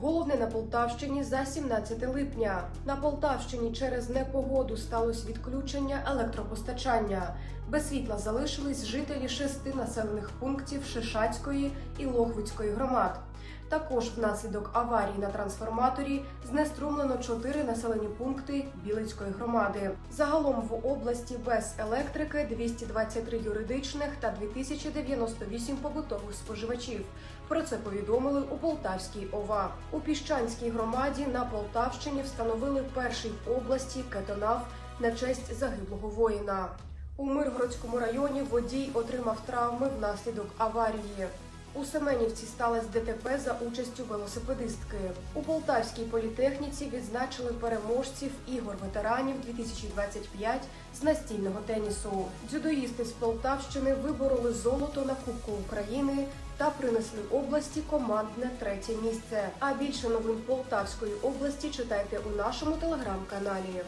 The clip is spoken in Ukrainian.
Головне на Полтавщині за 17 липня. На Полтавщині через непогоду сталося відключення електропостачання. Без світла залишились жителі шести населених пунктів Шишацької і Лохвицької громад. Також внаслідок аварії на трансформаторі знеструмлено чотири населені пункти Білицької громади. Загалом в області без електрики 223 юридичних та 2098 побутових споживачів. Про це повідомили у Полтавській ОВА. У Піщанській громаді на Полтавщині встановили перший в області кетонав на честь загиблого воїна. У Миргородському районі водій отримав травми внаслідок аварії. У Семенівці сталося ДТП за участю велосипедистки. У Полтавській політехніці відзначили переможців ігор ветеранів 2025 з настільного тенісу. Дзюдоїсти з Полтавщини вибороли золото на Кубку України та принесли області командне третє місце. А більше новин Полтавської області читайте у нашому телеграм-каналі.